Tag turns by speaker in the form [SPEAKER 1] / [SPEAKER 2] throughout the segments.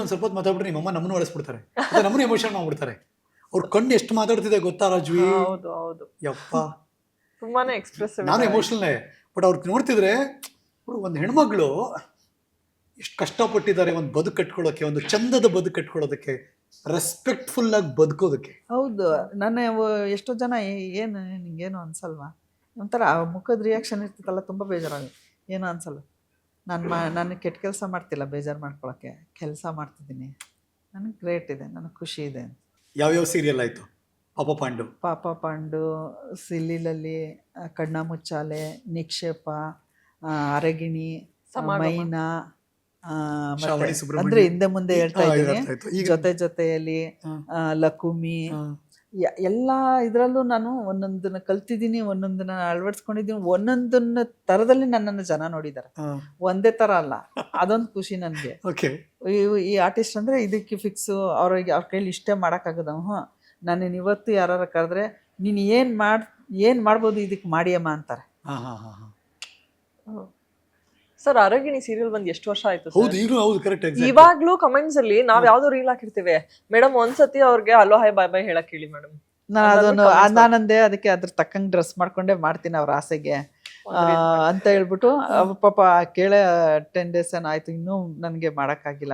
[SPEAKER 1] ಒಂದ್ ಸ್ವಲ್ಪ ಹೊತ್ತು ಮಾತಾಡ್ಬಿಟ್ರೆ ನಿಮ್ಮಮ್ಮ ನಮ್ಮನ್ನು ಒಳಸ್ಬಿಡ್ತಾರೆ ನಮ್ಮನ್ನು ಎಮೋಷನ್ ಮಾಡ್ಬಿಡ್ತಾರೆ. ಅವ್ರ ಕಣ್ಣು ಎಷ್ಟು ಮಾತಾಡ್ತಿದೆ ಗೊತ್ತಾ ರಾಜ್ವಿ?
[SPEAKER 2] ಹೌದು ಹೌದು.
[SPEAKER 1] ಯಪ್ಪ.
[SPEAKER 2] ತುಂಬಾನೇ ಎಕ್ಸ್ಪ್ರೆಸಿವ್
[SPEAKER 1] ನಾನು ಎಮೋಷನಲ್ಲೇ ಬಟ್ ಅವ್ರಿಗೆ ನೋಡ್ತಿದ್ರೆ ಅವ್ರು ಒಂದು ಹೆಣ್ಮಗಳು ಎಷ್ಟು ಕಷ್ಟಪಟ್ಟಿದ್ದಾರೆ ಒಂದು ಬದುಕು ಕಟ್ಕೊಳ್ಳೋಕೆ ಒಂದು ಚಂದದ ಬದುಕು ಕಟ್ಕೊಳ್ಳೋದಕ್ಕೆ ರೆಸ್ಪೆಕ್ಟ್ಫುಲ್ ಆಗಿ ಬದುಕೋದಕ್ಕೆ.
[SPEAKER 3] ಹೌದು ನನ್ನ ಎಷ್ಟೋ ಜನ ಏನು ನಿಂಗೇನು ಅನ್ಸಲ್ವಾ? ಒಂಥರ ಮುಖದ ರಿಯಾಕ್ಷನ್ ಇರ್ತೈತಲ್ಲ ತುಂಬ ಬೇಜಾರಾಗಿ ಏನು ಅನ್ಸಲ್ಲ? ನಾನು ಮಾ ನಾನು ಕೆಟ್ಟ ಕೆಲಸ ಮಾಡ್ತಿಲ್ಲ ಬೇಜಾರು ಮಾಡ್ಕೊಳಕ್ಕೆ ಕೆಲಸ ಮಾಡ್ತಿದ್ದೀನಿ ನನಗೆ ಗ್ರೇಟ್ ಇದೆ ನನಗೆ ಖುಷಿ ಇದೆ
[SPEAKER 1] ಯಾವ್ಯಾವ ಸೀರಿಯಲ್ ಆಯ್ತು ಪಾಪ ಪಾಂಡು
[SPEAKER 3] ಪಾಪ ಪಾಂಡು ಸಿಲ್ಲಿಲಲ್ಲಿ ಕಣ್ಣ ಮುಚ್ಚಾಲೆ ನಿಕ್ಷೇಪ ಆ, ಅರಗಿಣಿ ಮೈನಾ ಆ, ಮತ್ತೆ
[SPEAKER 1] ಶ್ರಾವಣಿ ಸುಬ್ರಹ್ಮಣ್ಯ.
[SPEAKER 3] ಅಂದ್ರೆ ಹಿಂದೆ ಮುಂದೆ ಹೇಳ್ತಾ ಇದ್ದೀನಿ.
[SPEAKER 1] ಈಗ
[SPEAKER 3] ಜೊತೆ ಜೊತೆಯಲ್ಲಿ
[SPEAKER 1] ಹಾ.
[SPEAKER 3] ಆ, ಲಕುಮಿ
[SPEAKER 1] ಹಾ.
[SPEAKER 3] ಎಲ್ಲ ಇದರಲ್ಲೂ ನಾನು ಒಂದೊಂದನ್ನ ಕಲ್ತಿದ್ದೀನಿ ಒಂದೊಂದನ್ನ ಅಳವಡಿಸ್ಕೊಂಡಿದ್ದೀನಿ. ಒಂದೊಂದನ್ನ ತರದಲ್ಲಿ ನನ್ನನ್ನು ಜನ ನೋಡಿದ್ದಾರೆ ಒಂದೇ ತರ ಅಲ್ಲ ಅದೊಂದು ಖುಷಿ ನನಗೆ. ಈ ಆರ್ಟಿಸ್ಟ್ ಅಂದ್ರೆ ಇದಕ್ಕೆ ಫಿಕ್ಸು ಅವ್ರಿಗೆ ಅವ್ರ ಕೈಲಿ ಇಷ್ಟೇ ಮಾಡೋಕ್ಕಾಗದ. ಹ್ಞೂ ನಾನು ಇವತ್ತು ಯಾರು ಕರೆದ್ರೆ ನೀನು ಏನು ಮಾಡ್ ಏನು ಮಾಡ್ಬೋದು ಇದಕ್ಕೆ ಮಾಡಿಯಮ್ಮ ಅಂತಾರೆ.
[SPEAKER 1] ಹಾ ಹಾ ಹಾ ಹಾ.
[SPEAKER 2] ಸರ್ ಅರಗಿಣಿ ಸೀರಿಯಲ್ ಬಂದ್ ಎಷ್ಟು ವರ್ಷ ಆಯ್ತು
[SPEAKER 1] ಹೌದು
[SPEAKER 2] ಸರ್?
[SPEAKER 1] ಈಗಲೂ ಹೌದು ಕರೆಕ್ಟ್
[SPEAKER 2] ಇವಾಗ್ಲೂ ಕಮೆಂಟ್ಸ್ ಅಲ್ಲಿ ನಾವ್ ಯಾವ್ದೋ ರೀಲ್ ಹಾಕಿರ್ತೇವೆ. ಮೇಡಮ್ ಒಂದ್ಸತಿ ಅವ್ರಿಗೆ ಅಲೋ ಹಾಯ್ ಬಾಯ್ ಬಾಯ್ ಹೇಳಕ್ ಹೇಳಿ ಮೇಡಮ್
[SPEAKER 3] ನಾನು ಅದನ್ನು ನಾನಂದೆ ಅದಕ್ಕೆ ಅದ್ರ ತಕ್ಕಂಗೆ ಡ್ರೆಸ್ ಮಾಡ್ಕೊಂಡೆ ಮಾಡ್ತೀನಿ ಅವ್ರ ಆಸೆಗೆ. ಆ, ಅಂತ ಹೇಳ್ಬಿಟ್ಟು ಅವ್ ಪಾಪ ಕೇಳೆ ಟೆನ್ ಡೇಸ್ ಆಯ್ತು ಇನ್ನೂ ನನ್ಗೆ ಮಾಡಕ್ಕಾಗಿಲ್ಲ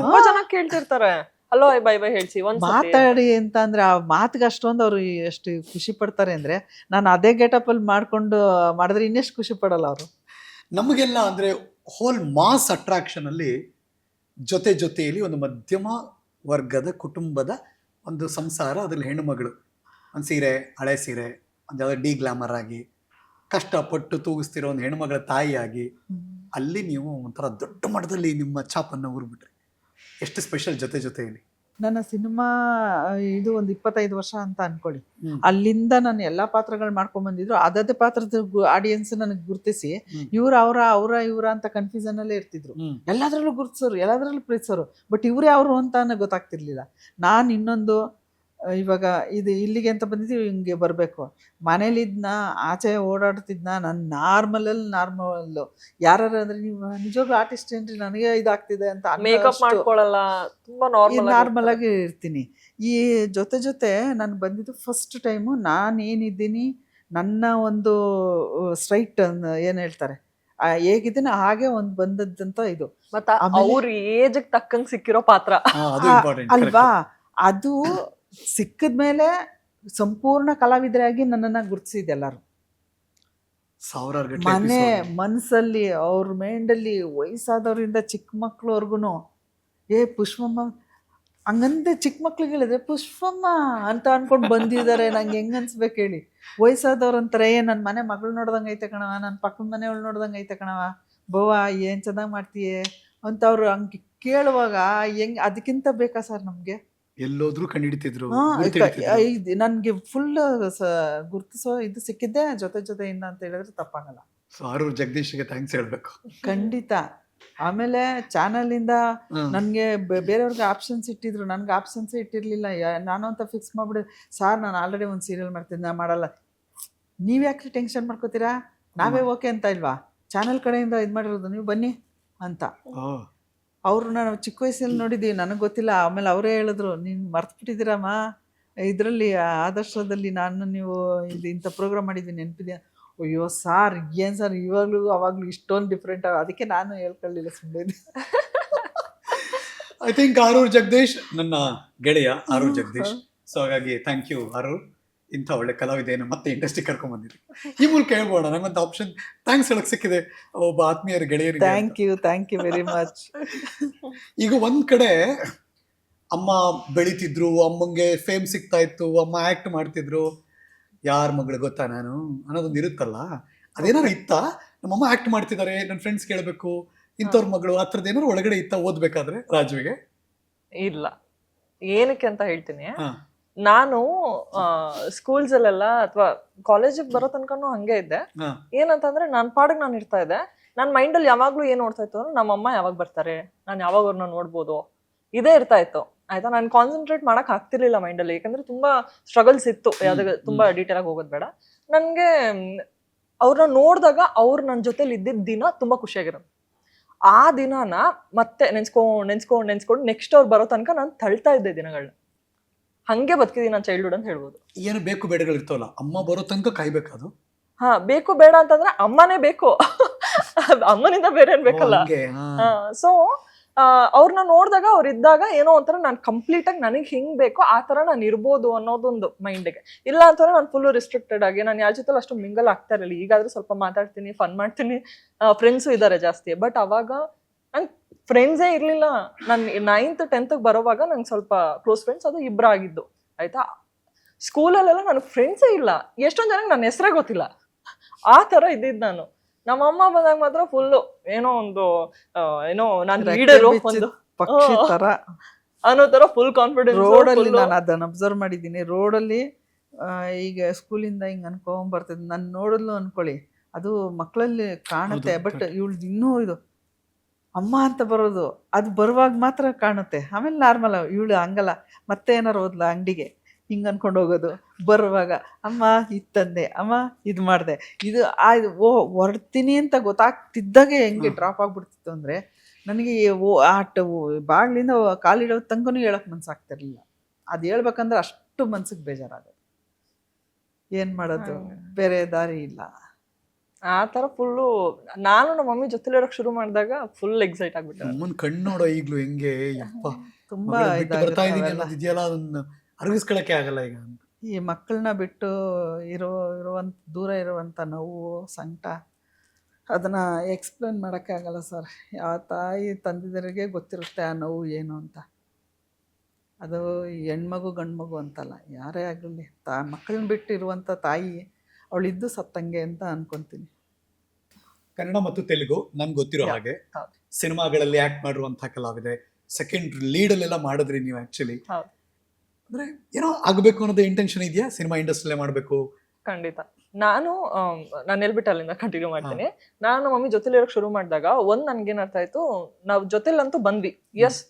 [SPEAKER 2] ತುಂಬಾ ಜನ ಕೇಳ್ತಿರ್ತಾರೆ. ಅಲೋ ಬೈ ಬೈ ಹೇಳ್ಸಿ ಒಂದ್
[SPEAKER 3] ಮಾತಾಡಿ ಅಂತ ಅಂದ್ರೆ ಆ ಮಾತಿಗೆ ಅಷ್ಟೊಂದು ಅವ್ರು ಎಷ್ಟು ಖುಷಿ ಪಡ್ತಾರೆ ಅಂದ್ರೆ ನಾನು ಅದೇ ಗೇಟಪ್ ಅಲ್ಲಿ ಮಾಡ್ಕೊಂಡು ಮಾಡಿದ್ರೆ ಇನ್ನೆಷ್ಟು ಖುಷಿ ಪಡಲ್ಲ ಅವರು.
[SPEAKER 1] ನಮಗೆಲ್ಲ ಅಂದರೆ ಹೋಲ್ ಮಾಸ್ ಅಟ್ರಾಕ್ಷನ್ ಅಲ್ಲಿ ಜೊತೆ ಜೊತೆಯಲ್ಲಿ ಒಂದು ಮಧ್ಯಮ ವರ್ಗದ ಕುಟುಂಬದ ಒಂದು ಸಂಸಾರ ಅದರಲ್ಲಿ ಹೆಣ್ಣುಮಗಳು. ಒಂದು ಸೀರೆ ಹಳೆ ಸೀರೆ ಒಂದು ಯಾವುದೇ ಡಿ ಗ್ಲಾಮರ್ ಆಗಿ ಕಷ್ಟಪಟ್ಟು ತೂಗಿಸ್ತಿರೋ ಒಂದು ಹೆಣ್ಮಗಳ ತಾಯಿಯಾಗಿ ಅಲ್ಲಿ ನೀವು ಒಂಥರ ದೊಡ್ಡ ಮಟ್ಟದಲ್ಲಿ ನಿಮ್ಮ ಛಾಪನ್ನು ಊರ್ಬಿಟ್ರಿ. ಎಷ್ಟು ಸ್ಪೆಷಲ್ ಜೊತೆ ಜೊತೆಯಲ್ಲಿ.
[SPEAKER 3] ನನ್ನ ಸಿನಿಮಾ ಇದು ಒಂದು ಇಪ್ಪತ್ತೈದು ವರ್ಷ ಅಂತ ಅನ್ಕೊಳ್ಳಿ. ಅಲ್ಲಿಂದ ನಾನು ಎಲ್ಲಾ ಪಾತ್ರಗಳು ಮಾಡ್ಕೊಂಡ್ ಬಂದಿದ್ರು. ಅದೇ ಪಾತ್ರದ ಆಡಿಯನ್ಸ್ ನನಗೆ ಗುರ್ತಿಸಿ. ಇವ್ರ ಅವರ ಅವರ ಇವರ ಅಂತ ಕನ್ಫ್ಯೂಸನ್ ಅಲ್ಲೇ ಇರ್ತಿದ್ರು. ಎಲ್ಲಾದ್ರಲ್ಲೂ ಗುರ್ತಿಸೋರು ಎಲ್ಲಾದ್ರಲ್ಲೂ ಪ್ರೀತಿಸೋರು. ಬಟ್ ಇವರೇ ಅವರು ಅಂತ ನನಗೆ ಗೊತ್ತಾಗ್ತಿರ್ಲಿಲ್ಲ. ನಾನು ಇನ್ನೊಂದು ಇವಾಗ ಇದು ಇಲ್ಲಿಗೆ ಅಂತ ಬಂದಿದ್ದೀವಿ ಹಿಂಗೆ ಬರಬೇಕು. ಮನೇಲಿದ್ನ ಆಚೆ ಓಡಾಡ್ತಿದ್ನ ನಾನು ನಾರ್ಮಲಲ್ಲಿ ನಾರ್ಮಲ್ಲು ಯಾರು ಅಂದ್ರೆ ನೀವು ನಿಜವಾಗ್ಲೂ ಆರ್ಟಿಸ್ಟ್ ಏನ್ರಿ ನನಗೆ ಇದಾಗ್ತಿದೆ ಅಂತ
[SPEAKER 2] ಮೇಕಪ್ ಮಾಡ್ಕೊಳ್ಳಲ್ಲ ತುಂಬ ನಾರ್ಮಲ್
[SPEAKER 3] ನಾರ್ಮಲ್ ಆಗಿ ಇರ್ತೀನಿ. ಈ ಜೊತೆ ಜೊತೆ ನಾನು ಬಂದಿದ್ದು ಫಸ್ಟ್ ಟೈಮು ನಾನೇನಿದ್ದೀನಿ ನನ್ನ ಒಂದು ಸ್ಟ್ರೈಟ್ ಏನು ಹೇಳ್ತಾರೆ ಆ, ಹೇಗಿದ್ದೀನಿ ಹಾಗೆ ಒಂದು ಬಂದದ್ದಂತ ಇದು.
[SPEAKER 2] ಮತ್ತೆ ಅವ್ರ ಏಜ್ ತಕ್ಕಂಗೆ ಸಿಕ್ಕಿರೋ ಪಾತ್ರ.
[SPEAKER 3] ಅಲ್ವಾ? ಅದು ಮೇಲೆ ಸಿಕ್ಕಿದ್ಮೇಲೆ ಸಂಪೂರ್ಣ ಕಲಾವಿದರಾಗಿ ನನ್ನನ್ನು ಗುರುತಿಸಿದೆ ಎಲ್ಲರೂ.
[SPEAKER 1] ಸಾವಿರಾರು
[SPEAKER 3] ಮನೆ ಮನಸ್ಸಲ್ಲಿ ಅವ್ರ ಮೈಂಡಲ್ಲಿ ವಯಸ್ಸಾದವರಿಂದ ಚಿಕ್ಕ ಮಕ್ಕಳವ್ರಿಗೂ ಏ ಪುಷ್ಪಮ್ಮ ಹಂಗಂತೆ ಚಿಕ್ಕ ಮಕ್ಳಿಗೆ ಹೇಳಿದ್ರೆ ಪುಷ್ಪಮ್ಮ ಅಂತ ಅನ್ಕೊಂಡು ಬಂದಿದ್ದಾರೆ ನಂಗೆ ಹೆಂಗ್ ಅನ್ಸ್ಬೇಕು ಹೇಳಿ. ವಯಸ್ಸಾದವ್ರು ಅಂತಾರೆ ಏ ನನ್ನ ಮನೆ ಮಗಳು ನೋಡ್ದಂಗೆ ಐತೆ ಕಣವ ನನ್ನ ಪಕ್ಕದ ಮನೆಯವಳು ನೋಡ್ದಂಗೆ ಐತೆ ಕಣವ ಬವ್ವ ಏನು ಚೆನ್ನಾಗಿ ಮಾಡ್ತೀಯೇ? ಅಂತ ಅವ್ರು ಹಂಗೆ ಕೇಳುವಾಗ ಹೆಂಗ್ ಅದಕ್ಕಿಂತ ಬೇಕಾ ಸರ್ ನಮಗೆ?
[SPEAKER 1] ಎಲ್ಲೋದ್ರೂ ಕಂಡಿಡಿತಿದ್ರು
[SPEAKER 3] ನನಗೆ ಫುಲ್ ಗುರ್ತಿಸೋ ಇದು ಸಿಕ್ಕಿದ್ದೆ ಜೊತೆ ಜೊತೆ ಇನ್ನ ಅಂತ ಹೇಳಿದ್ರೆ ತಪ್ಪಾಗಲ್ಲ.
[SPEAKER 1] ಜಗದೀಶ್ ಜಗದೀಶ್ಗೆ ಥ್ಯಾಂಕ್ಸ್ ಹೇಳ್ಬೇಕು.
[SPEAKER 3] ಖಂಡಿತ. ಆಮೇಲೆ ಚಾನಲ್
[SPEAKER 1] ಇಂದ
[SPEAKER 3] ನನಗೆ ಬೇರೆಯವ್ರಿಗೆ ಆಪ್ಷನ್ಸ್ ಇಟ್ಟಿದ್ರು. ನನಗೆ ಆಪ್ಷನ್ಸ್ ಇಟ್ಟಿರಲಿಲ್ಲ. ನಾನು ಅಂತ ಫಿಕ್ಸ್ ಮಾಡ್ಬಿಡು ಸಾರ್ ನಾನು ಆಲ್ರೆಡಿ ಒಂದು ಸೀರಿಯಲ್ ಮಾಡ್ತೀನಿ ನಾ ಮಾಡಲ್ಲ. ನೀವು ಯಾಕೆ ಟೆನ್ಷನ್ ಮಾಡ್ಕೋತೀರಾ? ನಾವೇ ಓಕೆ ಅಂತ ಇಲ್ವಾ? ಚಾನಲ್ ಕಡೆಯಿಂದ ಇದು ಮಾಡಿರೋದು ನೀವು ಬನ್ನಿ ಅಂತ. ಅವರು ನಾನು ಚಿಕ್ಕ ವಯಸ್ಸಲ್ಲಿ ನೋಡಿದ್ದೀವಿ ನನಗೆ ಗೊತ್ತಿಲ್ಲ. ಆಮೇಲೆ ಅವರೇ ಹೇಳಿದ್ರು ನೀನು ಮರ್ತುಬಿಟ್ಟಿದ್ದೀರಮ್ಮ. ಇದರಲ್ಲಿ ಆದರ್ಶದಲ್ಲಿ ನಾನು ನೀವು ಇದು ಇಂಥ ಪ್ರೋಗ್ರಾಮ್ ಮಾಡಿದ್ದೀನಿ ನೆನಪಿದೆ ಅಯ್ಯೋ ಸಾರ್ ಏನು ಸರ್? ಇವಾಗಲೂ ಅವಾಗಲೂ ಇಷ್ಟೊಂದು ಡಿಫ್ರೆಂಟ್ ಅದಕ್ಕೆ ನಾನು ಹೇಳ್ಕೊಳ್ಳಿಲ್ಲ ಸುಮ್ಮನೆ
[SPEAKER 1] ಐ ಥಿಂಕ್ ಆರೂರ್ ಜಗದೀಶ್ ನನ್ನ ಗೆಳೆಯ ಆರೂರ್ ಜಗದೀಶ್ ಸೊ ಹಾಗಾಗಿ ಥ್ಯಾಂಕ್ ಯು ಆರೂರ್ ಇಂಥ ಒಳ್ಳೆ ಕಲಾವಿದೆಯನ್ನು ಮತ್ತೆ ಇಂಡಸ್ಟ್ರಿ ಕರ್ಕೊಂಡ್ ಬಂದಿರಿ ಈ ಮೂಲಕ ಹೇಳ್ಬೋಣ? ನಂಗೊಂದು ಆಪ್ಷನ್ ಥ್ಯಾಂಕ್ಸ್ ಹೇಳಕ್ ಸಿಕ್ಕಿದೆ. ಒಬ್ಬ ಆತ್ಮೀಯರ ಗೆಳೆಯರಿಗೆ
[SPEAKER 3] thank you thank you very much
[SPEAKER 1] ಈಗ ಒಂದ್ ಕಡೆ ಅಮ್ಮ ಬೆಳಿತಿದ್ರು ಅಮ್ಮಂಗೆ ಫೇಮ್ ಸಿಗ್ತಾ ಇತ್ತು ಅಮ್ಮ ಆಕ್ಟ್ ಮಾಡ್ತಿದ್ರು. ಯಾರ ಮಗಳು ಗೊತ್ತಾ ನಾನು? ಅನ್ನೋದೊಂದು ಇರುತ್ತಲ್ಲ. ಅದೇನಾರು ಇತ್ತಾ? ನಮ್ಮಮ್ಮ ಆಕ್ಟ್ ಮಾಡ್ತಿದ್ದಾರೆ ನನ್ನ ಫ್ರೆಂಡ್ಸ್ ಕೇಳಬೇಕು. ಇಂಥವ್ರ ಮಗಳು ಆ ಥರದ್ದು ಏನಾದ್ರು ಒಳಗಡೆ ಇತ್ತ ಓದ್ಬೇಕಾದ್ರೆ ರಾಜುವಿಗೆ?
[SPEAKER 2] ಇಲ್ಲ. ಏನಕ್ಕೆ ಅಂತ ಹೇಳ್ತೀನಿ.
[SPEAKER 1] ಹಾ.
[SPEAKER 2] ನಾನು ಸ್ಕೂಲ್ಸ್ ಅಲ್ಲೆಲ್ಲ ಅಥವಾ ಕಾಲೇಜಿಗೆ ಬರೋ ತನಕನೂ ಹಂಗೆ ಇದ್ದೆ.
[SPEAKER 1] ಏನಂತ
[SPEAKER 2] ಏನಂತಂದ್ರೆ ನನ್ನ ಪಾಡಿಗೆ ನಾನು ಇರ್ತಾ ಇದ್ದೆ. ನನ್ನ ಮೈಂಡಲ್ಲಿ ಯಾವಾಗ್ಲೂ ಏನ್ ನೋಡ್ತಾ ಇತ್ತು ಅಂದ್ರೆ ನಮ್ಮಮ್ಮ ಯಾವಾಗ ಬರ್ತಾರೆ ನಾನು ಯಾವಾಗ ಅವ್ರನ್ನ ನೋಡ್ಬೋದು ಇದೇ ಇರ್ತಾ ಇತ್ತು. ಆಯ್ತಾ? ನಾನು ಕಾನ್ಸಂಟ್ರೇಟ್ ಮಾಡಕ್ ಆಗ್ತಿರ್ಲಿಲ್ಲ ಮೈಂಡಲ್ಲಿ ಯಾಕಂದ್ರೆ ತುಂಬಾ ಸ್ಟ್ರಗಲ್ಸ್ ಇತ್ತು. ಯಾವ್ದಾಗ ತುಂಬಾ ಡೀಟೇಲ್ ಆಗಿ ಹೋಗೋದು ಬೇಡ. ನನ್ಗೆ ಅವ್ರನ್ನ ನೋಡಿದಾಗ ಅವ್ರು ನನ್ನ ಜೊತೆಲಿ ಇದ್ದಿದ್ದ ದಿನ ತುಂಬಾ ಖುಷಿಯಾಗಿರೋದು. ಆ ದಿನಾನ ಮತ್ತೆ ನೆನ್ಸ್ಕೊಂಡ್ ನೆನ್ಸ್ಕೊಂಡ್ ನೆನ್ಸ್ಕೊಂಡು ನೆಕ್ಸ್ಟ್ ಅವ್ರು ಬರೋ ತನಕ ನಾನು ತಳ್ತಾ ಇದ್ದೆ ದಿನಗಳನ್ನ ಹಂಗೆ ಬದುಕಿದೀನಿ ನಾನು ಚೈಲ್ಡ್ಹುಡ್ ಅಂತ ಹೇಳ್ಬೋದು.
[SPEAKER 1] ಏನು ಬೇಕು ಬೇಡಗಳು ಇರ್ತವಲ್ಲ ಅಮ್ಮ ಬರೋ ತನಕ ಕಾಯ್ಬೇಕು ಅದು
[SPEAKER 2] ಹಾ ಬೇಕು ಬೇಡ ಅಂತಂದ್ರೆ ಅಮ್ಮನೇ ಬೇಕು. ಅಮ್ಮನಿಂದ ಬೇರೆ ಏನ್ ಬೇಕಲ್ಲ.
[SPEAKER 1] ಹಂಗೆ, ಹಾ.
[SPEAKER 2] ಸೊ ಅವ್ರನ್ನ ನೋಡಿದಾಗ ಅವ್ರು ಇದ್ದಾಗ ಏನೋ ಒಂಥರ ನಾನು ಕಂಪ್ಲೀಟ್ ಆಗಿ ನನಗೆ ಹಿಂಗ್ ಬೇಕೋ ಆ ತರ ನಾನು ಇರ್ಬೋದು ಅನ್ನೋದೊಂದು ಮೈಂಡ್ಗೆ ಇಲ್ಲ ಅಂತಂದ್ರೆ ನಾನು ಫುಲ್ ರಿಸ್ಟ್ರಿಕ್ಟೆಡ್ ಆಗಿ ನಾನು ಯಾರ ಜೊತೆ ಅಷ್ಟು ಮಿಂಗಲ್ ಆಗ್ತಾ ಇರಲಿಲ್ಲ. ಈಗಾದ್ರೂ ಸ್ವಲ್ಪ ಮಾತಾಡ್ತೀನಿ ಫನ್ ಮಾಡ್ತೀನಿ ಫ್ರೆಂಡ್ಸು ಇದ್ದಾರೆ ಜಾಸ್ತಿ. ಬಟ್ ಅವಾಗ ನಂಗೆ ಫ್ರೆಂಡ್ಸೇ ಇರಲಿಲ್ಲ. ನಾನು ನೈನ್ತ್ ಟೆಂತ್ಗೆ ಬರೋವಾಗ ನಂಗೆ ಸ್ವಲ್ಪ ಕ್ಲೋಸ್ ಫ್ರೆಂಡ್ಸ್ ಅದು ಇಬ್ಬರು ಆಗಿದ್ದು. ಆಯ್ತಾ? ಸ್ಕೂಲಲ್ಲೆಲ್ಲ ನನಗೆ ಫ್ರೆಂಡ್ಸೇ ಇಲ್ಲ. ಎಷ್ಟೊಂದು ಜನಕ್ಕೆ ನನ್ನ ಹೆಸರೇ ಗೊತ್ತಿಲ್ಲ. ಆ ಥರ ಇದ್ದಿದ್ದು ನಾನು. ನಮ್ಮ ಅಮ್ಮ ಬಂದಾಗ ಮಾತ್ರ ಫುಲ್ಲು ಏನೋ ಒಂದು ಏನೋ ನಾನು ಲೀಡರ್ ಒಂದು
[SPEAKER 3] ಪಕ್ಷಿ ತರ.
[SPEAKER 2] ಅನ್ನೋ ತರ ಫುಲ್ ಕಾನ್ಫಿಡೆನ್ಸ್
[SPEAKER 3] ರೋಡ್ ಅಲ್ಲಿ ನಾನು ಅದನ್ನ ಅಬ್ಸರ್ವ್ ಮಾಡಿದ್ದೀನಿ. ರೋಡಲ್ಲಿ ಈಗ ಸ್ಕೂಲಿಂದ ಹಿಂಗ್ ಅನ್ಕೊಂಡ್ ಬರ್ತದೆ. ನಾನು ನೋಡಲು ಅನ್ಕೊಳ್ಳಿ. ಅದು ಮಕ್ಕಳಲ್ಲಿ ಕಾಣುತ್ತೆ. ಬಟ್ ಇವಳು ಇನ್ನೂ ಇದು ಅಮ್ಮ ಅಂತ ಬರೋದು ಅದು ಬರುವಾಗ ಮಾತ್ರ ಕಾಣುತ್ತೆ. ಆಮೇಲೆ ನಾರ್ಮಲ್ ಇವಳು ಹಂಗಲ್ಲ. ಮತ್ತೆ ಏನಾರು ಹೋದ್ಲ ಅಂಗಡಿಗೆ? ಹಿಂಗೆ ಅನ್ಕೊಂಡು ಹೋಗೋದು. ಬರುವಾಗ ಅಮ್ಮ ಇದು ತಂದೆ. ಅಮ್ಮ ಇದು ಮಾಡಿದೆ. ಇದು ಆ ಇದು ಓ ಹೊರಡ್ತೀನಿ ಅಂತ ಗೊತ್ತಾಗ್ತಿದ್ದಾಗೆ ಹೆಂಗೆ. ಡ್ರಾಪ್ ಆಗಿಬಿಡ್ತಿತ್ತು ಅಂದರೆ ನನಗೆ ಓ ಆಟ ಬಾಗಿಲಿಂದ ಕಾಲಿಡೋ ತನಕನೂ ಹೇಳೋಕೆ ಮನ್ಸಾಗ್ತಿರ್ಲಿಲ್ಲ. ಅದು ಹೇಳ್ಬೇಕಂದ್ರೆ ಅಷ್ಟು ಮನ್ಸಿಗೆ ಬೇಜಾರಾಗುತ್ತೆ ಏನು ಮಾಡೋದು? ಬೇರೆ ದಾರಿ ಇಲ್ಲ.
[SPEAKER 2] ಆ ತರ ಫುಲ್ಲು ನಾನು ನಮ್ಮ ಮಮ್ಮಿ ಜೊತೆಲಿ ಇರೋಕ್ ಶುರು ಮಾಡಿದಾಗ ಫುಲ್ ಎಕ್ಸೈಟ್ ಆಗ್ಬಿಟ್ಟೆ
[SPEAKER 1] ನಮ್ಮನ್ ಕಣ್ಣು ನೋಡೋ ಈಗ್ಲೂ ಹೆಂಗೆ ಯಪ್ಪ.
[SPEAKER 3] ತುಂಬಾ
[SPEAKER 1] ಮಗಳನ್ನ ಬಿಟ್ಟು ಬರ್ತಾ
[SPEAKER 3] ಇದಾಗುತ್ತೆ
[SPEAKER 1] ಇದೀನಿ
[SPEAKER 3] ಅವೆಲ್ಲ.
[SPEAKER 1] ಅದನ್ನ ಅರಗಿಸ್ಕೊಳಕ್ಕೆ ಆಗಲ್ಲ ಈಗ.
[SPEAKER 3] ಈ ಮಕ್ಕಳನ್ನ ಬಿಟ್ಟು ಇರೋ ಇರುವಂತ ದೂರ ಇರುವಂತ ನೋವು ಸಂಕಟ ಅದನ್ನ ಎಕ್ಸ್ಪ್ಲೇನ್ ಆಗಲ್ಲ ಸರ್ ಯಾವ ತಾಯಿ ತಂದಿದರಿಗೆ ಗೊತ್ತಿರುತ್ತೆ ಆ ನೋವು ಏನು ಅಂತ. ಅದು ಹೆಣ್ಮಗು ಗಂಡು ಮಗು ಅಂತಲ್ಲ ಯಾರೇ ಆಗಲಿ ತಾ ಮಕ್ಕಳನ್ನ ಬಿಟ್ಟು ಇರುವಂಥ ತಾಯಿ ಅವಳಿದ್ದು ಸತ್ತಂಗೆ ಅಂತ ಅನ್ಕೊಂತೀನಿ.
[SPEAKER 1] ಕನ್ನಡ ಮತ್ತು ತೆಲುಗು ನನ್ಗೆ ಗೊತ್ತಿರೋ ಹಾಗೆ. ಸಿನಿಮಾಗಳಲ್ಲಿ ಆಕ್ಟ್ ಮಾಡಿರುವಂತಹ ಕಲಾವಿದೆ ಸೆಕೆಂಡ್ ಲೀಡಲ್ಲೆಲ್ಲ ಮಾಡಿದ್ರಿ ನೀವು ಆಕ್ಚುಲಿ. ಅಂದ್ರೆ ಏನೋ ಆಗಬೇಕು ಅನ್ನೋದು ಇಂಟೆನ್ಷನ್ ಇದೆಯಾ? ಸಿನಿಮಾ ಇಂಡಸ್ಟ್ರಿಯಲ್ಲೇ ಮಾಡಬೇಕು?
[SPEAKER 2] ಖಂಡಿತ. ನಾನು ನಾನು ಹೇಳ್ಬಿಟ್ಟು ಅಲ್ಲಿಂದ ಕಂಟಿನ್ಯೂ ಮಾಡ್ತೀನಿ. ನಾನು ಮಮ್ಮಿ ಜೊತೆಲಿ ಇರೋಕೆ ಶುರು ಮಾಡಿದಾಗ ಒಂದು ನನಗೆ ಅರ್ಥ ಆಯ್ತು ನಾವು ಜೊತೆಲಂತೂ ಬಂದ್ವಿ. ಎಸ್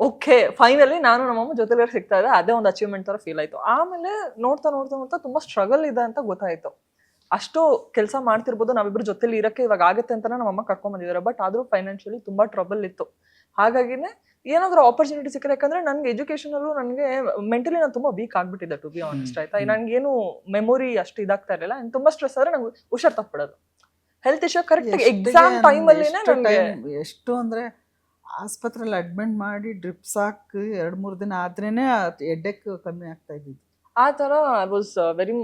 [SPEAKER 2] ಓಕೆ ಫೈನಲಿ ನಾನು ನಮ್ಮಮ್ಮ ಜೊತೆಲಿ ಸಿಗ್ತಾ ಇದೆ ಅದೇ ಒಂದು ಅಚೀವ್ಮೆಂಟ್ ತರ ಫೀಲ್ ಆಯ್ತು. ಆಮೇಲೆ ನೋಡ್ತಾ ನೋಡ್ತಾ ನೋಡ್ತಾ ತುಂಬಾ ಸ್ಟ್ರಗಲ್ ಇದೆ ಅಂತ ಗೊತ್ತಾಯ್ತು. ಅಷ್ಟು ಕೆಲಸ ಮಾಡ್ತಿರ್ಬೋದು ನಾವಿಬ್ರು ಜೊತೆಲಿ ಇರಕ್ಕೆ ಇವಾಗ ಆಗುತ್ತೆ ಅಂತ ನಮ್ಮಮ್ಮ ಕರ್ಕೊಂಡ್ ಬಂದಿದ್ದಾರೆ. ಬಟ್ ಆದ್ರೂ ಫೈನಾನ್ಷಿಯಲಿ ತುಂಬಾ ಟ್ರಬಲ್ ಇತ್ತು. ಹಾಗಾಗಿನೇ ಏನಾದ್ರೂ ಆಪರ್ಚುನಿಟಿ ಸಿಕ್ಕರೆ ಯಾಕಂದ್ರೆ ನನ್ಗೆ ಎಜುಕೇಶನಲ್ಲೂ ನನಗೆ ಮೆಂಟಲಿ ನಾನು ತುಂಬಾ ವೀಕ್ ಆಗ್ಬಿಟ್ಟಿದ್ದೆ ಟು ಬಿ ಆನೆಸ್ಟ್ ಆಯ್ತಾ. ನನ್ಗೇನು ಮೆಮೊರಿ ಅಷ್ಟು ಇದಾಗ್ತಾ ಇರಲಿಲ್ಲ. ತುಂಬಾ ಸ್ಟ್ರೆಸ್ ಆದ್ರೆ ನಂಗೆ ಹುಷಾರ್ ತಪ್ಪಿಡೋದು. Health issue correct exam
[SPEAKER 3] time
[SPEAKER 2] ಟೈಮಲ್ಲಿನೇ ನನಗೆ
[SPEAKER 3] ಎಷ್ಟು ಅಂದ್ರೆ ಆಸ್ಪತ್ರೆಯಲ್ಲಿ ಅಡ್ಮಿಟ್ ಮಾಡಿ ಡ್ರಿಪ್ಸ್ ಹಾಕಿ ಎರಡು ಮೂರು ದಿನ ಆದ್ರೇನೆ ಎಡ್ಡೆಕ್ ಕಮ್ಮಿ ಆಗ್ತಾ ಇದ್ದಿದ್ದು.
[SPEAKER 2] ಆ ಥರ I was very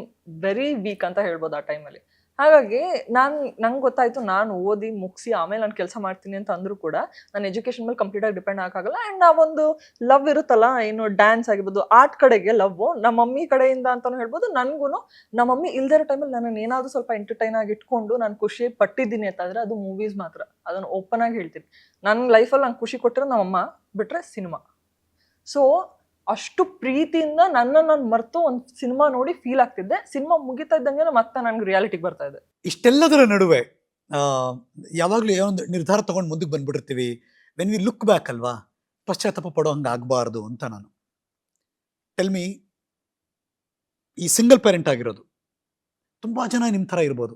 [SPEAKER 2] very weak ಅಂತ ಹೇಳ್ಬೋದು ಆ ಟೈಮಲ್ಲಿ ಹಾಗಾಗಿ ನಾನು, ನಂಗೆ ಗೊತ್ತಾಯ್ತು ನಾನು ಓದಿ ಮುಗಿಸಿ ಆಮೇಲೆ ನಾನು ಕೆಲಸ ಮಾಡ್ತೀನಿ ಅಂತ ಅಂದರೂ ಕೂಡ ನಾನು ಎಜುಕೇಶನ್ ಮೇಲೆ ಕಂಪ್ಲೀಟ್ ಆಗಿ ಡಿಪೆಂಡ್ ಆಗಲ್ಲ ಅಂಡ್ ಒಂದು ಲವ್ ಇರುತ್ತಲ್ಲ, ಏನು ಡ್ಯಾನ್ಸ್ ಆಗಿರ್ಬೋದು ಆರ್ಟ್ ಕಡೆಗೆ ಲವ್ ನಮ್ಮ ಮಮ್ಮಿ ಕಡೆಯಿಂದ ಅಂತಲೂ ಹೇಳ್ಬೋದು ನನಗೂ ನಮ್ಮ ಮಮ್ಮಿ ಇಲ್ದೇ ಟೈಮಲ್ಲಿ ನಾನು ಏನಾದರೂ ಸ್ವಲ್ಪ ಎಂಟರ್ಟೈನ್ ಆಗಿ ಇಟ್ಕೊಂಡು ನಾನು ಖುಷಿ ಪಟ್ಟಿದ್ದೀನಿ ಅಂತಂದರೆ ಅದು ಮೂವೀಸ್ ಮಾತ್ರ. ಅದನ್ನು ಓಪನ್ ಆಗಿ ಹೇಳ್ತೀನಿ. ನನ್ನ ಲೈಫಲ್ಲಿ ನಂಗೆ ಖುಷಿ ಕೊಟ್ಟಿರೋ ನಮ್ಮಮ್ಮ ಬಿಟ್ರೆ ಸಿನಿಮಾ ಸೊ ಅಷ್ಟು ಪ್ರೀತಿಯಿಂದ ನನ್ನ ನಾನು ಮರೆತು ಒಂದು ಸಿನಿಮಾ ನೋಡಿ ಫೀಲ್ ಆಗ್ತಿದ್ದೆ. ಸಿನಿಮಾ ಮುಗಿತಾ ಇದ್ದಂಗೆ ಮತ್ತೆ ನನ್ಗೆ ರಿಯಾಲಿಟಿಗೆ ಬರ್ತಾ ಇದೆ.
[SPEAKER 1] ಇಷ್ಟೆಲ್ಲದರ ನಡುವೆ ಯಾವಾಗಲೂ ಯಾವಾಗ್ಲೂ ಏನೋ ಒಂದು ನಿರ್ಧಾರ ತಗೊಂಡು ಮುಂದಕ್ಕೆ ಬಂದ್ಬಿಟ್ಟಿರ್ತೀವಿ. ವೆನ್ ವಿ ಲುಕ್ ಬ್ಯಾಕ್ ಅಲ್ವಾ, ಪಶ್ಚಾತ್ತಾಪ ಪಡೋ ಹಂಗೆ ಆಗಬಾರ್ದು ಅಂತ ನಾನು. ಟೆಲ್ ಮಿ ಈ ಸಿಂಗಲ್ ಪೇರೆಂಟ್ ಆಗಿರೋದು, ತುಂಬ ಜನ ನಿಮ್ಮ ಥರ ಇರ್ಬೋದು.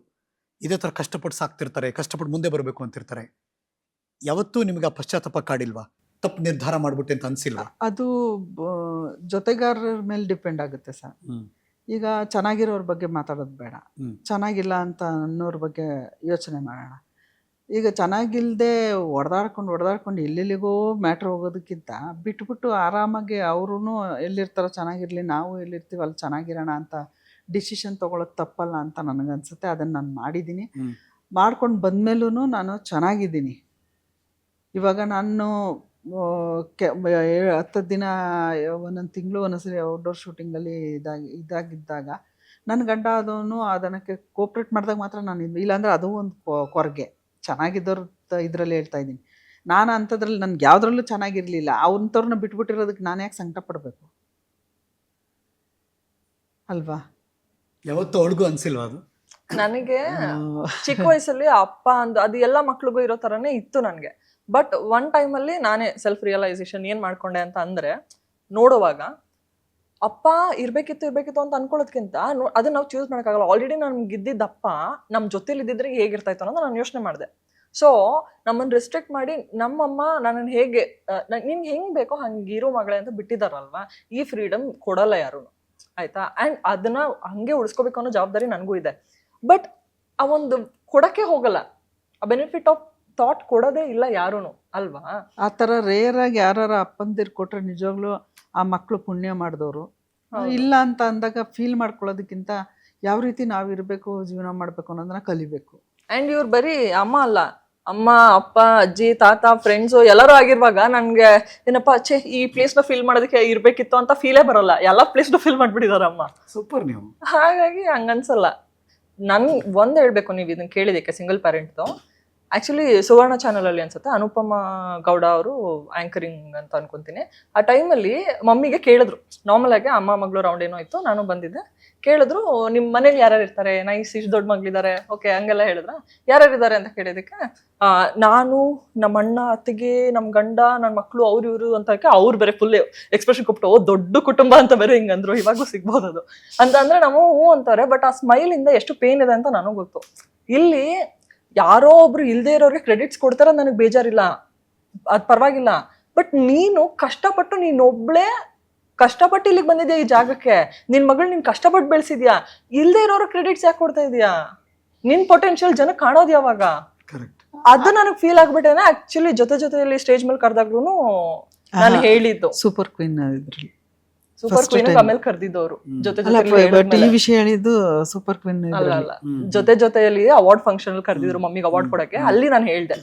[SPEAKER 1] ಇದೇ ಥರ ಕಷ್ಟಪಟ್ಟು ಸಾಕ್ತಿರ್ತಾರೆ, ಕಷ್ಟಪಟ್ಟು ಮುಂದೆ ಬರಬೇಕು ಅಂತಿರ್ತಾರೆ. ಯಾವತ್ತೂ ನಿಮಗೆ ಆ ಪಶ್ಚಾತ್ತಾಪ ಕಾಡಿಲ್ವಾ? ತಪ್ಪು ನಿರ್ಧಾರ ಮಾಡ್ಬಿಟ್ಟೆ ಅಂತ ಅನ್ಸಿಲ್ಲ.
[SPEAKER 3] ಅದು ಜೊತೆಗಾರರ ಮೇಲೆ ಡಿಪೆಂಡ್ ಆಗುತ್ತೆ ಸರ್. ಈಗ ಚೆನ್ನಾಗಿರೋರ ಬಗ್ಗೆ ಮಾತಾಡೋದು ಬೇಡ. ಚೆನ್ನಾಗಿಲ್ಲ ಅಂತ ಅನ್ನೋರ ಬಗ್ಗೆ ಯೋಚನೆ ಮಾಡೋಣ. ಈಗ ಚೆನ್ನಾಗಿಲ್ದೆ ಹೊಡೆದಾಡ್ಕೊಂಡು ಹೊಡೆದಾಡ್ಕೊಂಡು ಎಲ್ಲೆಲ್ಲಿಗೋ ಮ್ಯಾಟ್ರ್ ಹೋಗೋದಕ್ಕಿಂತ ಬಿಟ್ಬಿಟ್ಟು ಆರಾಮಾಗಿ ಅವ್ರೂ ಎಲ್ಲಿರ್ತಾರೋ ಚೆನ್ನಾಗಿರ್ಲಿ ನಾವು ಎಲ್ಲಿರ್ತೀವಿ ಅಲ್ಲಿ ಚೆನ್ನಾಗಿರೋಣ ಅಂತ ಡಿಸಿಷನ್ ತೊಗೊಳೋದು ತಪ್ಪಲ್ಲ ಅಂತ ನನಗನ್ಸುತ್ತೆ. ಅದನ್ನು ನಾನು ಮಾಡಿದ್ದೀನಿ. ಮಾಡ್ಕೊಂಡು ಬಂದಮೇಲೂ ನಾನು ಚೆನ್ನಾಗಿದ್ದೀನಿ. ಇವಾಗ ನಾನು ಕೆ ಹತ್ತು ದಿನ ಒಂದೊಂದು ತಿಂಗಳು ಒಂದೊಂದ್ಸರಿ ಔಟ್ಡೋರ್ ಶೂಟಿಂಗಲ್ಲಿ ಇದಾಗಿ ಇದಾಗಿದ್ದಾಗ ನನ್ನ ಗಂಡ ಅದನ್ನು ಅದನ್ನಕ್ಕೆ ಕೋಪ್ರೇಟ್ ಮಾಡಿದಾಗ ಮಾತ್ರ ನಾನು ಇದು ಇಲ್ಲಾಂದ್ರೆ ಅದು ಒಂದು ಕೊರಗೆ. ಚೆನ್ನಾಗಿದ್ದವ್ರ ಇದರಲ್ಲಿ ಹೇಳ್ತಾ ಇದ್ದೀನಿ. ನಾನು ಅಂಥದ್ರಲ್ಲಿ ನನ್ಗೆ ಯಾವುದ್ರಲ್ಲೂ ಚೆನ್ನಾಗಿರಲಿಲ್ಲ. ಅವ್ರಂಥವ್ರನ್ನ ಬಿಟ್ಬಿಟ್ಟಿರೋದಕ್ಕೆ ನಾನು ಯಾಕೆ ಸಂಕಟ ಪಡಬೇಕು? ಅಲ್ವಾ?
[SPEAKER 1] ಯಾವತ್ತೂ ಅವಳಿಗೂ ಅನ್ಸಿಲ್ವಾ ಅದು?
[SPEAKER 2] ನನಗೆ ಚಿಕ್ಕ ವಯಸ್ಸಲ್ಲಿ ಅಪ್ಪ ಅಂದು ಅದು ಎಲ್ಲ ಮಕ್ಳಿಗೂ ಇರೋ ತರನೇ ಇತ್ತು ನನಗೆ. ಬಟ್ ಒನ್ ಟೈಮಲ್ಲಿ ನಾನೇ ಸೆಲ್ಫ್ ರಿಯಲೈಸೇಷನ್ ಏನು ಮಾಡ್ಕೊಂಡೆ ಅಂತ ಅಂದರೆ, ನೋಡುವಾಗ, ಅಪ್ಪ, ಇರಬೇಕಿತ್ತು ಇರಬೇಕಿತ್ತು ಅಂತ ಅನ್ಕೊಳ್ಳೋದ್ಕಿಂತ ನೋ- ಅದನ್ನ ನಾವು ಚೂಸ್ ಮಾಡೋಕ್ಕಾಗಲ್ಲ. ಆಲ್ರೆಡಿ ನಮ್ಗೆ ಗೆದ್ದಿದ್ದ ಅಪ್ಪ ನಮ್ಮ ಜೊತೆಲಿ ಇದ್ದಿದ್ರೆ ಹೇಗಿರ್ತಾ ಇತ್ತು ಅನ್ನೋದು ನಾನು ಯೋಚನೆ ಮಾಡಿದೆ. ಸೊ ನಮ್ಮನ್ನ ರೆಸ್ಟ್ರಿಕ್ಟ್ ಮಾಡಿ ನಮ್ಮಮ್ಮ ನನ್ನನ್ನು ಹೇಗೆ ನಿನ್ಗೆ ಹೆಂಗೆ ಬೇಕೋ ಹಂಗೆ ಇರೋ ಮಗಳೇ ಅಂತ ಬಿಟ್ಟಿದಾರಲ್ವಾ? ಈ ಫ್ರೀಡಮ್ ಕೊಡಲ್ಲ ಯಾರು ಆಯ್ತಾ? ಅಂಡ್ ಅದನ್ನ ಹಂಗೆ ಉಳಿಸ್ಕೋಬೇಕು ಅನ್ನೋ ಜವಾಬ್ದಾರಿ ನನಗೂ ಇದೆ. ಬಟ್ ಆ ಒಂದು ಕೊಡಕ್ಕೆ ಹೋಗಲ್ಲ. ಆ ಬೆನಿಫಿಟ್ ಆಫ್ ಥಾಟ್ ಕೊಡೋದೇ ಇಲ್ಲ ಯಾರೂ ಅಲ್ವಾ?
[SPEAKER 3] ಆ ಥರ ರೇರ್ ಆಗಿ ಯಾರ ಅಪ್ಪಂದಿರು ಕೊಟ್ರೆ ನಿಜವಾಗ್ಲೂ ಆ ಮಕ್ಕಳು ಪುಣ್ಯ ಮಾಡಿದವರು. ಇಲ್ಲ ಅಂತ ಅಂದಾಗ ಫೀಲ್ ಮಾಡ್ಕೊಳ್ಳೋದಕ್ಕಿಂತ ಯಾವ ರೀತಿ ನಾವಿರಬೇಕು ಜೀವನ ಮಾಡಬೇಕು ಅನ್ನೋದನ್ನ ಕಲಿಬೇಕು.
[SPEAKER 2] ಅಂಡ್ ಇವ್ರು ಬರೀ ಅಮ್ಮ ಅಲ್ಲ ಅಮ್ಮ ಅಪ್ಪ ಅಜ್ಜಿ ತಾತ ಫ್ರೆಂಡ್ಸು ಎಲ್ಲರೂ ಆಗಿರುವಾಗ ನನಗೆ ಏನಪ್ಪ ಛೇ ಈ ಪ್ಲೇಸ್ನ ಫೀಲ್ ಮಾಡೋದಕ್ಕೆ ಇರಬೇಕಿತ್ತು ಅಂತ ಫೀಲೇ ಬರಲ್ಲ. ಎಲ್ಲ ಪ್ಲೇಸ್ನು ಫೀಲ್ ಮಾಡ್ಬಿಟ್ಟಿದಾರ ಅಮ್ಮ.
[SPEAKER 1] ಸೂಪರ್ ನೀವು.
[SPEAKER 2] ಹಾಗಾಗಿ ಹಂಗನ್ಸಲ್ಲ. ನನ್ ಒಂದ್ ಹೇಳ್ಬೇಕು ನೀವು ಇದನ್ನ ಕೇಳಿದಕ್ಕೆ ಸಿಂಗಲ್ ಪ್ಯಾರೆಂಟ್ದು ಆಕ್ಚುಲಿ ಸುವರ್ಣ ಚಾನಲಲ್ಲಿ ಅನ್ಸುತ್ತೆ. ಅನುಪಮ ಗೌಡ ಅವರು ಆಂಕರಿಂಗ್ ಅಂತ ಅನ್ಕೊಂತೀನಿ. ಆ ಟೈಮಲ್ಲಿ ಮಮ್ಮಿಗೆ ಕೇಳಿದ್ರು. ನಾರ್ಮಲ್ ಆಗಿ ಅಮ್ಮ, ಮಗಳು ರೌಂಡ್ ಏನೋ ಇತ್ತು, ನಾನು ಬಂದಿದ್ದೆ. ಕೇಳಿದ್ರು ನಿಮ್ಮ ಮನೇಲಿ ಯಾರ್ಯಾರು ಇರ್ತಾರೆ? ನೈಸ್, ಇಷ್ಟು ದೊಡ್ಡ ಮಗಳಿದ್ದಾರೆ ಓಕೆ ಹಂಗೆಲ್ಲ ಹೇಳಿದ್ರ. ಯಾರ್ಯಾರು ಇದ್ದಾರೆ ಅಂತ ಕೇಳಿದಕ್ಕೆ ನಾನು, ನಮ್ಮ ಅಣ್ಣ, ಅತ್ತಿಗೆ ನಮ್ಮ ಗಂಡ ನನ್ನ ಮಕ್ಕಳು ಅವ್ರು ಇವರು ಅಂತ ಅವ್ರು ಬೇರೆ ಫುಲ್ ಎಕ್ಸ್ಪ್ರೆಷನ್ ಕೊಟ್ಟು ಓ, ದೊಡ್ಡ ಕುಟುಂಬ ಅಂತ ಬೇರೆ ಹಿಂಗಂದ್ರು ಇವಾಗೂ ಸಿಗ್ಬೋದು ಅದು ಅಂತ ಅಂದ್ರೆ, ನಾವು ಹ್ಞೂ ಅಂತಾರೆ. ಬಟ್ ಆ ಸ್ಮೈಲ್ ಇಂದ ಎಷ್ಟು ಪೇನ್ ಇದೆ ಅಂತ ನನಗೆ ಗೊತ್ತು. ಇಲ್ಲಿ ಯಾರೋ ಒಬ್ರು ಇಲ್ಲದೆ ಇರೋರಿಗೆ ಕ್ರೆಡಿಟ್ಸ್ ಕೊಡ್ತಾರ ನನಗೆ ಬೇಜಾರಿಲ್ಲ. ಅದ್ ಪರವಾಗಿಲ್ಲ. ಬಟ್ ನೀನು ಕಷ್ಟಪಟ್ಟು ನೀನೊಬ್ಳೇ ಕಷ್ಟಪಟ್ಟು ಇಲ್ಲಿಗೆ ಬಂದಿದ್ಯಾ ಈ ಜಾಗಕ್ಕೆ? ನಿನ್ ಮಗಳು ನೀನ್ ಕಷ್ಟಪಟ್ಟು ಬೆಳೆಸಿದ್ಯಾ? ಇಲ್ಲದೆ ಇರೋರು ಕ್ರೆಡಿಟ್ಸ್ ಯಾಕೆ ಕೊಡ್ತಾ ಇದೀಯಾ? ನಿನ್ ಪೊಟೆನ್ಷಿಯಲ್ ಜನ ಕಾಣೋದು ಯಾವಾಗ?
[SPEAKER 1] ಕರೆಕ್ಟ್
[SPEAKER 2] ಅದು ನನಗೆ ಫೀಲ್ ಆಗ್ಬಿಟ್ಟೇನೆ ಆಕ್ಚುಲಿ ಜೊತೆ ಜೊತೆಯಲ್ಲಿ ಸ್ಟೇಜ್ ಮೇಲೆ ಕರೆದಾಗ್ಲೂ ನಾನು ಹೇಳಿದ್ದು.
[SPEAKER 3] ಸೂಪರ್ ಕ್ವೀನ್ ಇದ್ರಲ್ಲಿ
[SPEAKER 2] ಸೂಪರ್ ಕ್ವೀನ್. ಆಮೇಲೆ ಕರೆದಿದ್ದವರು. ಜೊತೆ
[SPEAKER 3] ಅಲ್ಲ
[SPEAKER 2] ಜೊತೆ
[SPEAKER 3] ಟಿ ವಿಷಯ ಹೇಳಿದ್ದು ಸೂಪರ್ ಕ್ವೀನ್
[SPEAKER 2] ಅಲ್ಲ ಅಲ್ಲ. ಜೊತೆ ಜೊತೆಯಲ್ಲಿ ಅವಾರ್ಡ್ ಫಂಕ್ಷನ್ ಅಲ್ಲಿ ಕರೆದಿದ್ರು ಮಮ್ಮಿಗೆ ಅವಾರ್ಡ್ ಕೊಡಕ್ಕೆ. ಅಲ್ಲಿ ನಾನು ಹೇಳ್ದೆ.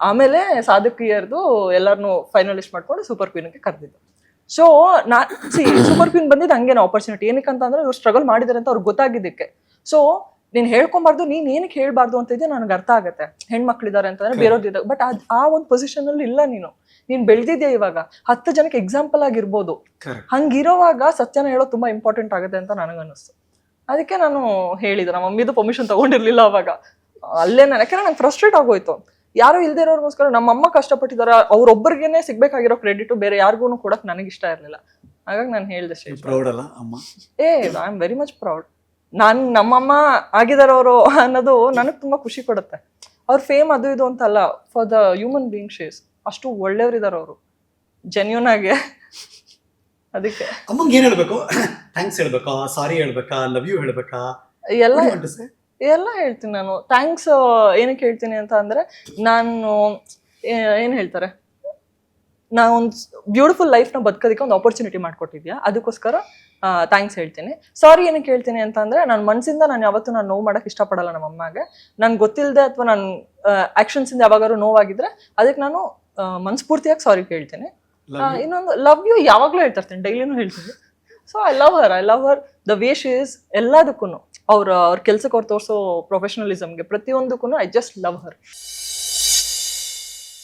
[SPEAKER 2] ಆಮೇಲೆ ಸಾಧಕ್ ಇಯರ್ದು ಎಲ್ಲಾರನು ಫೈನಲಿಸ್ಟ್ ಮಾಡ್ಕೊಂಡು ಸೂಪರ್ ಕ್ವೀನ್ಗೆ ಕರೆದಿದ್ದು. ಸೊ ನಾ ಸಿ ಸೂಪರ್ ಕ್ವೀನ್ ಬಂದಿದ್ದು ಹಂಗೇನ ಆಪರ್ಚುನಿಟಿ ಏನಕ್ಕೆ ಅಂತ ಅಂದ್ರೆ ಇವ್ರು ಸ್ಟ್ರಗಲ್ ಮಾಡಿದಾರೆ ಅಂತ ಅವ್ರಿಗೆ ಗೊತ್ತಾಗಿದ್ದಕ್ಕೆ. ಸೊ ನೀನ್ ಹೇಳ್ಕೊಂಬಾರ್ದು ನೀನ್ ಏನಕ್ಕೆ ಹೇಳ್ಬಾರ್ದು ಅಂತ ಇದೆ ನನಗೆ ಅರ್ಥ ಆಗತ್ತೆ. ಹೆಣ್ಮಕ್ಳಿದಾರೆ ಅಂತಂದ್ರೆ ಬೇರೋದಿದೆ ಬಟ್ ಆ ಒಂದು ಪೊಸಿಷನ್ ಅಲ್ಲಿ ಇಲ್ಲ ನೀನು. ನೀನ್ ಬೆಳ್ದಿದ್ಯಾ ಇವಾಗ? ಹತ್ತು ಜನಕ್ಕೆ ಎಕ್ಸಾಂಪಲ್ ಆಗಿರ್ಬೋದು. ಹಂಗಿರೋವಾಗ ಸತ್ಯನ ಹೇಳೋ ತುಂಬಾ ಇಂಪಾರ್ಟೆಂಟ್ ಆಗುತ್ತೆ ಅಂತ ನನಗನ್ನಿಸ್ತು ಅದಕ್ಕೆ ನಾನು ಹೇಳಿದೆ ನಮ್ಮ ಮಮ್ಮಿದು ಪರ್ಮಿಷನ್ ತಗೊಂಡಿರ್ಲಿಲ್ಲ ಅವಾಗ. ಅಲ್ಲೇ ನಾನು ಯಾಕಂದ್ರೆ ನಂಗೆ ಫ್ರಸ್ಟ್ರೇಟ್ ಆಗೋಯ್ತು. ಯಾರು ಇಲ್ದೇ ಇರೋರ್ಗೋಸ್ಕರ ನಮ್ಮ ಅಮ್ಮ ಕಷ್ಟಪಟ್ಟಿದಾರ ಅವ್ರೊಬ್ಬರಿಗೇನೆ ಸಿಗ್ಬೇಕಾಗಿರೋ ಕ್ರೆಡಿಟ್ ಬೇರೆ ಯಾರಿಗೂ ಕೊಡಕ್ ನನಗೆ ಇಷ್ಟ ಇರಲಿಲ್ಲ. ಹಾಗಾಗಿ ನಾನು ಹೇಳ್ದೆ
[SPEAKER 1] ಪ್ರೌಡ್ ಅಲ್ಲ ಅಮ್ಮ?
[SPEAKER 2] ಏ I am very much proud ನಾನು ನಮ್ಮಮ್ಮ ಆಗಿದಾರವರು ಅನ್ನೋದು ನನಗೆ ತುಂಬಾ ಖುಷಿ ಕೊಡುತ್ತೆ. ಅವ್ರ ಫೇಮ್ ಅದು ಇದು ಅಂತಲ್ಲ for the human being she's ಅಷ್ಟು ಒಳ್ಳೆಯವರಿದ್ದಾರೆ ಅವರು. ಜೆನ್ಯೂನ್ ಆಗಿ. ಅದಕ್ಕೆ.
[SPEAKER 1] ಅಮ್ಮಂಗೆ ಏನ್ ಹೇಳ್ಬೇಕು? ಥ್ಯಾಂಕ್ಸ್ ಹೇಳ್ಬೇಕಾ? ಸಾರಿ ಹೇಳ್ಬೇಕಾ? ಲವ್ ಯು ಹೇಳ್ಬೇಕಾ?
[SPEAKER 2] ಎಲ್ಲ? ಎಲ್ಲ ಹೇಳ್ತೀನಿ ನಾನು. ಥ್ಯಾಂಕ್ಸ್ ಏನಕ್ಕೆ ಹೇಳ್ತೀನಿ ಅಂತ ಅಂದ್ರೆ ನಾನು ಏನ್ ಹೇಳ್ತಾರೆ? ನಾ ಒಂದು ಬ್ಯೂಟಿಫುಲ್ ಲೈಫ್ನ ಬದುಕೋದಕ್ಕೆ ಒಂದು ಆಪರ್ಚುನಿಟಿ ಮಾಡ್ಕೊಟ್ಟಿದ್ಯಾ? ಅದಕ್ಕೋಸ್ಕರ ಥ್ಯಾಂಕ್ಸ್ ಹೇಳ್ತೀನಿ. ಸಾರಿ ಏನಕ್ಕೆ ಹೇಳ್ತೀನಿ ಅಂತ ಅಂದ್ರೆ ನನ್ನ ಮನಸ್ಸಿಂದ ನಾನು ಯಾವತ್ತೂ ನಾನು ನೋವು ಮಾಡಕ್ ಇಷ್ಟಪಡಲ್ಲ ನಮ್ಮ ಅಮ್ಮಗೆ. ನನ್ಗೆ ಗೊತ್ತಿಲ್ಲದೆ ಅಥವಾ ನನ್ನ ಆಕ್ಷನ್ಸಿಂದ ಯಾವಾಗಾದ್ರೂ ನೋವಾಗಿದ್ರೆ ಅದಕ್ಕೆ ನಾನು ಮನಸ್ಫೂರ್ತಿಯಾಗಿ ಸಾರಿ ಕೇಳ್ತೀನಿ ಇನ್ನೊಂದು ಲವ್ ಯು ಯಾವಾಗಲೂ ಹೇಳ್ತಿರ್ತೀನಿ ಡೈಲಿನೂ ಹೇಳ್ತೀನಿ. So I love her I love her the way she is ಎಲ್ಲದಕ್ಕೂ ಅವ್ರ ಅವ್ರ ಕೆಲಸಕ್ಕೆ ಅವ್ರು ತೋರಿಸೋ ಪ್ರೊಫೆಷನಲಿಸಮ್ಗೆ ಪ್ರತಿಯೊಂದಕ್ಕೂ ಐ ಜಸ್ಟ್ ಲವ್ ಹರ್